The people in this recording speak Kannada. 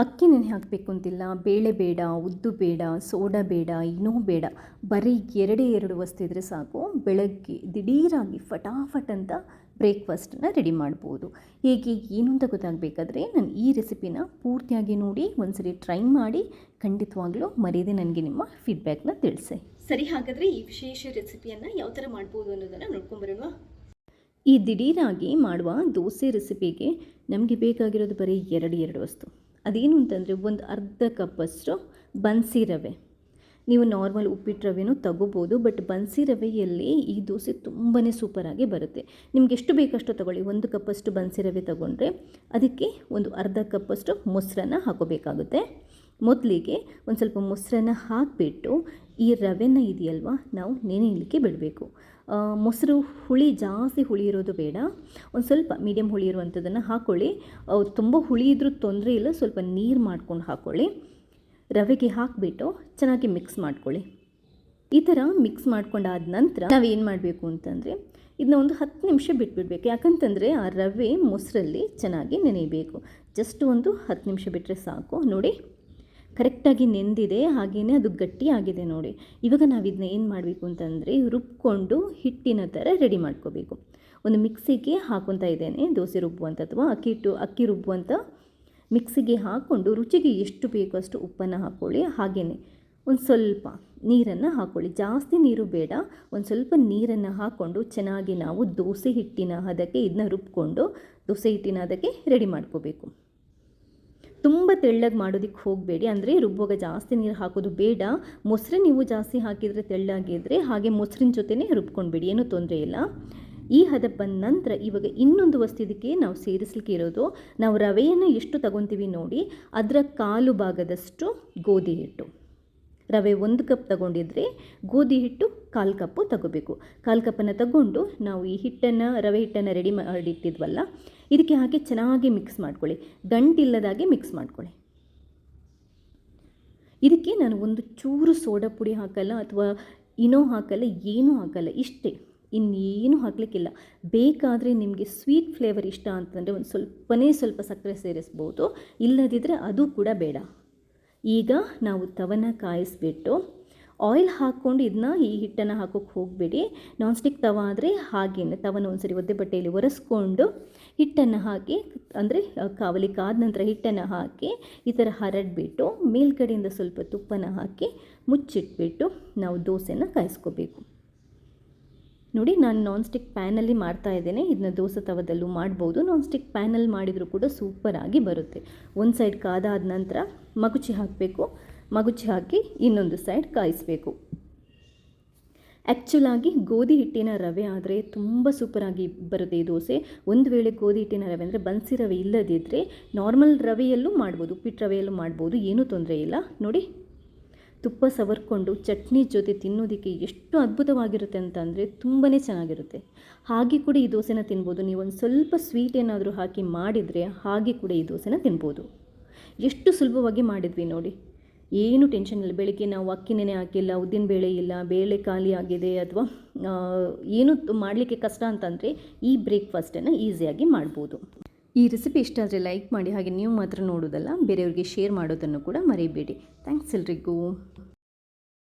ಅಕ್ಕಿ ನೆನೆ ಹಾಕಬೇಕು ಅಂತಿಲ್ಲ ಬೇಳೆ ಬೇಡ ಉದ್ದು ಬೇಡ ಸೋಡಾ ಬೇಡ ಇನ್ನೂ ಬೇಡ ಬರೀ ಎರಡೇ ಎರಡು ವಸ್ತು ಇದ್ದರೆ ಸಾಕು. ಬೆಳಗ್ಗೆ ದಿಢೀರಾಗಿ ಫಟಾಫಟ್ ಅಂತ ಬ್ರೇಕ್ಫಾಸ್ಟನ್ನು ರೆಡಿ ಮಾಡ್ಬೋದು. ಹೇಗೆ ಏನು ಅಂತ ಗೊತ್ತಾಗಬೇಕಾದ್ರೆ ನಾನು ಈ ರೆಸಿಪಿನ ಪೂರ್ತಿಯಾಗಿ ನೋಡಿ ಒಂದ್ಸರಿ ಟ್ರೈ ಮಾಡಿ ಖಂಡಿತವಾಗ್ಲೂ ಮರೆಯದೆ ನನಗೆ ನಿಮ್ಮ ಫೀಡ್ಬ್ಯಾಕ್ನ ತಿಳಿಸಿ. ಸರಿ ಹಾಗಾದರೆ ಈ ವಿಶೇಷ ರೆಸಿಪಿಯನ್ನು ಯಾವ ಥರ ಮಾಡ್ಬೋದು ಅನ್ನೋದನ್ನು ನೋಡ್ಕೊಂಬರೋಣ ಈ ದಿಢೀರಾಗಿ ಮಾಡುವ ದೋಸೆ ರೆಸಿಪಿಗೆ ನಮಗೆ ಬೇಕಾಗಿರೋದು ಬರೀ ಎರಡು ಎರಡು ವಸ್ತು. ಅದೇನು ಅಂತಂದರೆ ಒಂದು ಅರ್ಧ ಕಪ್ಪಷ್ಟು ಬನ್ಸಿ ರವೆ. ನೀವು ನಾರ್ಮಲ್ ಉಪ್ಪಿಟ್ಟು ರವೆನೂ ತಗೋಬೋದು ಬಟ್ ಬನ್ಸಿ ರವೆಯಲ್ಲಿ ಈ ದೋಸೆ ತುಂಬಾ ಸೂಪರಾಗಿ ಬರುತ್ತೆ. ನಿಮ್ಗೆ ಎಷ್ಟು ಬೇಕಷ್ಟು ತಗೊಳ್ಳಿ, ಒಂದು ಕಪ್ಪಷ್ಟು ಬನ್ಸಿ ರವೆ ತಗೊಂಡ್ರೆ ಅದಕ್ಕೆ ಒಂದು ಅರ್ಧ ಕಪ್ಪಷ್ಟು ಮೊಸರನ್ನ ಹಾಕೋಬೇಕಾಗುತ್ತೆ. ಮೊದಲಿಗೆ ಒಂದು ಸ್ವಲ್ಪ ಮೊಸರನ್ನ ಹಾಕಿಬಿಟ್ಟು ಈ ರವೆನ ಇದೆಯಲ್ವ? ನಾವು ನೆನೆಯಲಿಕ್ಕೆ ಬಿಡಬೇಕು. ಮೊಸರು ಹುಳಿ ಜಾಸ್ತಿ ಹುಳಿ ಇರೋದು ಬೇಡ. ಒಂದು ಸ್ವಲ್ಪ ಮೀಡಿಯಮ್ ಹುಳಿ ಇರುವಂಥದ್ದನ್ನು ಹಾಕ್ಕೊಳ್ಳಿ ತುಂಬ ಹುಳಿ ಇದ್ರೂ ತೊಂದರೆ ಇಲ್ಲ, ಸ್ವಲ್ಪ ನೀರು ಮಾಡ್ಕೊಂಡು ಹಾಕ್ಕೊಳ್ಳಿ ರವೆಗೆ ಹಾಕಿಬಿಟ್ಟು ಚೆನ್ನಾಗಿ ಮಿಕ್ಸ್ ಮಾಡ್ಕೊಳ್ಳಿ. ಈ ಥರ ಮಿಕ್ಸ್ ಮಾಡ್ಕೊಂಡಾದ ನಂತರ ನಾವೇನು ಮಾಡಬೇಕು ಅಂತಂದರೆ ಇದನ್ನ ಒಂದು ಹತ್ತು ನಿಮಿಷ ಬಿಟ್ಬಿಡ್ಬೇಕು. ಯಾಕಂತಂದರೆ ಆ ರವೆ ಮೊಸರಲ್ಲಿ ಚೆನ್ನಾಗಿ ನೆನೆಯಬೇಕು. ಜಸ್ಟ್ ಒಂದು ಹತ್ತು ನಿಮಿಷ ಬಿಟ್ಟರೆ ಸಾಕು. ನೋಡಿ. ಕರೆಕ್ಟಾಗಿ ನೆಂದಿದೆ ಹಾಗೆಯೇ ಅದು ಗಟ್ಟಿಯಾಗಿದೆ ನೋಡಿ. ಇವಾಗ ನಾವು ಇದನ್ನ ಏನು ಮಾಡಬೇಕು ಅಂತಂದರೆ, ರುಬ್ಕೊಂಡು ಹಿಟ್ಟಿನ ಥರ ರೆಡಿ ಮಾಡ್ಕೋಬೇಕು. ಒಂದು ಮಿಕ್ಸಿಗೆ ಹಾಕೊತಾ ಇದ್ದೇನೆ, ದೋಸೆ ರುಬ್ಬುವಂಥ ಅಥವಾ ಅಕ್ಕಿ ಹಿಟ್ಟು, ಅಕ್ಕಿ ರುಬ್ಬುವಂಥ ಮಿಕ್ಸಿಗೆ ಹಾಕ್ಕೊಂಡು ರುಚಿಗೆ ಎಷ್ಟು ಬೇಕೋ ಅಷ್ಟು ಉಪ್ಪನ್ನು ಹಾಕ್ಕೊಳ್ಳಿ ಹಾಗೆಯೇ ಒಂದು ಸ್ವಲ್ಪ ನೀರನ್ನು ಹಾಕ್ಕೊಳ್ಳಿ ಜಾಸ್ತಿ ನೀರು ಬೇಡ, ಒಂದು ಸ್ವಲ್ಪ ನೀರನ್ನು ಹಾಕ್ಕೊಂಡು ಚೆನ್ನಾಗಿ ನಾವು ದೋಸೆ ಹಿಟ್ಟಿನ ಹದಕ್ಕೆ ಇದನ್ನ ರುಬ್ಕೊಂಡು, ದೋಸೆ ಹಿಟ್ಟಿನ ಹದಕ್ಕೆ ರೆಡಿ ಮಾಡ್ಕೋಬೇಕು. ತುಂಬ ತೆಳ್ಳಗೆ ಮಾಡೋದಕ್ಕೆ ಹೋಗಬೇಡಿ. ಅಂದರೆ ರುಬ್ಬುವಾಗ ಜಾಸ್ತಿ ನೀರು ಹಾಕೋದು ಬೇಡ. ಮೊಸರು ನೀವು ಜಾಸ್ತಿ ಹಾಕಿದರೆ ತೆಳ್ಳಾಗಿದ್ದರೆ ಹಾಗೆ ಮೊಸರಿನ ಜೊತೆನೇ ರುಬ್ಕೊಂಡ್ಬೇಡಿ, ಏನೂ ತೊಂದರೆ ಇಲ್ಲ. ಈ ಹದ ಬಂದ ನಂತರ ಇವಾಗ ಇನ್ನೊಂದು ವಸ್ತು ಇದಕ್ಕೆ ನಾವು ಸೇರಿಸ್ಲಿಕ್ಕೆ ಇರೋದು, ನಾವು ರವೆಯನ್ನು ಎಷ್ಟು ತಗೊತೀವಿ ನೋಡಿ, ಅದರ ಕಾಲು ಭಾಗದಷ್ಟು ಗೋಧಿ ಹಿಟ್ಟು. ರವೆ ಒಂದು ಕಪ್ ತಗೊಂಡಿದ್ರೆ ಗೋಧಿ ಹಿಟ್ಟು ಕಾಲು ಕಪ್ಪು ತಗೋಬೇಕು. ಕಾಲು ಕಪ್ಪನ್ನು ತಗೊಂಡು ನಾವು ಈ ಹಿಟ್ಟನ್ನು, ರವೆ ಹಿಟ್ಟನ್ನು ರೆಡಿ ಮಾಡಿಟ್ಟಿದ್ವಲ್ಲ ಇದಕ್ಕೆ ಹಾಕಿ ಚೆನ್ನಾಗಿ ಮಿಕ್ಸ್ ಮಾಡ್ಕೊಳ್ಳಿ. ಗಂಟಿಲ್ಲದಾಗೆ ಮಿಕ್ಸ್ ಮಾಡ್ಕೊಳ್ಳಿ. ಇದಕ್ಕೆ ನಾನು ಒಂದು ಚೂರು ಸೋಡಾ ಪುಡಿ ಹಾಕಲ್ಲ ಅಥವಾ ಇನೋ ಹಾಕಲ್ಲ, ಏನೂ ಹಾಕಲ್ಲ, ಇಷ್ಟೇ. ಇನ್ನೇನು ಹಾಕಲಿಕ್ಕಿಲ್ಲ. ಬೇಕಾದರೆ ನಿಮಗೆ ಸ್ವೀಟ್ ಫ್ಲೇವರ್ ಇಷ್ಟ ಅಂತಂದರೆ ಒಂದು ಸ್ವಲ್ಪನೇ ಸ್ವಲ್ಪ ಸಕ್ಕರೆ ಸೇರಿಸ್ಬೋದು. ಇಲ್ಲದಿದ್ದರೆ ಅದು ಕೂಡ ಬೇಡ. ಈಗ ನಾವು ತವನ ಕಾಯಿಸ್ಬಿಟ್ಟು ಆಯಿಲ್ ಹಾಕ್ಕೊಂಡು ಇದನ್ನ ಈ ಹಿಟ್ಟನ್ನು ಹಾಕೋಕ್ಕೆ ಹೋಗಬೇಡಿ. ನಾನ್ ಸ್ಟಿಕ್ ತವ ಆದರೆ ಹಾಗೇನೆ, ತವನ ಒಂದ್ಸರಿ ಒದ್ದೆ ಬಟ್ಟೆಯಲ್ಲಿ ಒರೆಸ್ಕೊಂಡು ಹಿಟ್ಟನ್ನು ಹಾಕಿ, ಅಂದರೆ ಕಾವಲಿ ಕಾದ ನಂತರ ಹಿಟ್ಟನ್ನು ಹಾಕಿ ಈ ಥರ ಹರಡ್ಬಿಟ್ಟು ಮೇಲ್ಗಡೆಯಿಂದ ಸ್ವಲ್ಪ ತುಪ್ಪನ ಹಾಕಿ ಮುಚ್ಚಿಟ್ಬಿಟ್ಟು ನಾವು ದೋಸೆನ ಕಾಯಿಸ್ಕೋಬೇಕು. ನೋಡಿ, ನಾನು ನಾನ್ ಸ್ಟಿಕ್ ಪ್ಯಾನಲ್ಲಿ ಮಾಡ್ತಾ ಇದ್ದೇನೆ. ಇದನ್ನ ದೋಸೆ ತವದಲ್ಲೂ ಮಾಡ್ಬೋದು. ನಾನ್ ಸ್ಟಿಕ್ ಪ್ಯಾನಲ್ ಮಾಡಿದರೂ ಕೂಡ ಸೂಪರಾಗಿ ಬರುತ್ತೆ. ಒಂದು ಸೈಡ್ ಕಾದಾದ ನಂತರ ಮಗುಚಿ ಹಾಕಬೇಕು. ಮಗುಚಿ ಹಾಕಿ ಇನ್ನೊಂದು ಸೈಡ್ ಕಾಯಿಸಬೇಕು. ಆ್ಯಕ್ಚುಲಾಗಿ ಗೋಧಿ ಹಿಟ್ಟಿನ ರವೆ ಆದರೆ ತುಂಬ ಸೂಪರಾಗಿ ಬರುತ್ತೆ ಈ ದೋಸೆ. ಒಂದು ವೇಳೆ ಗೋಧಿ ಹಿಟ್ಟಿನ ರವೆ ಅಂದರೆ ಬನ್ಸಿ ರವೆ ಇಲ್ಲದಿದ್ದರೆ ನಾರ್ಮಲ್ ರವೆಯಲ್ಲೂ ಮಾಡ್ಬೋದು. ಉಪ್ಪಿಟ್ಟು ರವೆಯಲ್ಲೂ ಮಾಡ್ಬೋದು. ಏನೂ ತೊಂದರೆ ಇಲ್ಲ. ನೋಡಿ ತುಪ್ಪ ಸವರ್ಕೊಂಡು ಚಟ್ನಿ ಜೊತೆ ತಿನ್ನೋದಕ್ಕೆ ಎಷ್ಟು ಅದ್ಭುತವಾಗಿರುತ್ತೆ ಅಂತಂದರೆ ತುಂಬಾ ಚೆನ್ನಾಗಿರುತ್ತೆ. ಹಾಗೆ ಕೂಡ ಈ ದೋಸೆನ ತಿನ್ಬೋದು. ನೀವು ಒಂದು ಸ್ವಲ್ಪ ಸ್ವೀಟ್ ಏನಾದರೂ ಹಾಕಿ ಮಾಡಿದರೆ ಹಾಗೆ ಕೂಡ ಈ ದೋಸೆನ ತಿನ್ಬೋದು. ಎಷ್ಟು ಸುಲಭವಾಗಿ ಮಾಡಿದ್ವಿ ನೋಡಿ. ಏನು ಟೆನ್ಷನ್ ಇಲ್ಲ. ಬೆಳಿಗ್ಗೆ ನಾವು ಅಕ್ಕಿ ನೆನೆ ಹಾಕಿಲ್ಲ, ಉದ್ದಿನ ಬೇಳೆ ಇಲ್ಲ, ಬೇಳೆ ಖಾಲಿ ಆಗಿದೆ ಅಥವಾ ಏನು ಮಾಡಲಿಕ್ಕೆ ಕಷ್ಟ ಅಂತಂದರೆ ಈ ಬ್ರೇಕ್ಫಾಸ್ಟನ್ನು ಈಸಿಯಾಗಿ ಮಾಡ್ಬೋದು. ಈ ರೆಸಿಪಿ ಇಷ್ಟ ಆದರೆ ಲೈಕ್ ಮಾಡಿ ಹಾಗೆ ನೀವು ಮಾತ್ರ ನೋಡೋದಲ್ಲ, ಬೇರೆಯವ್ರಿಗೆ ಶೇರ್ ಮಾಡೋದನ್ನು ಕೂಡ ಮರಿಬೇಡಿ. ಥ್ಯಾಂಕ್ಸ್ ಎಲ್ರಿಗೂ.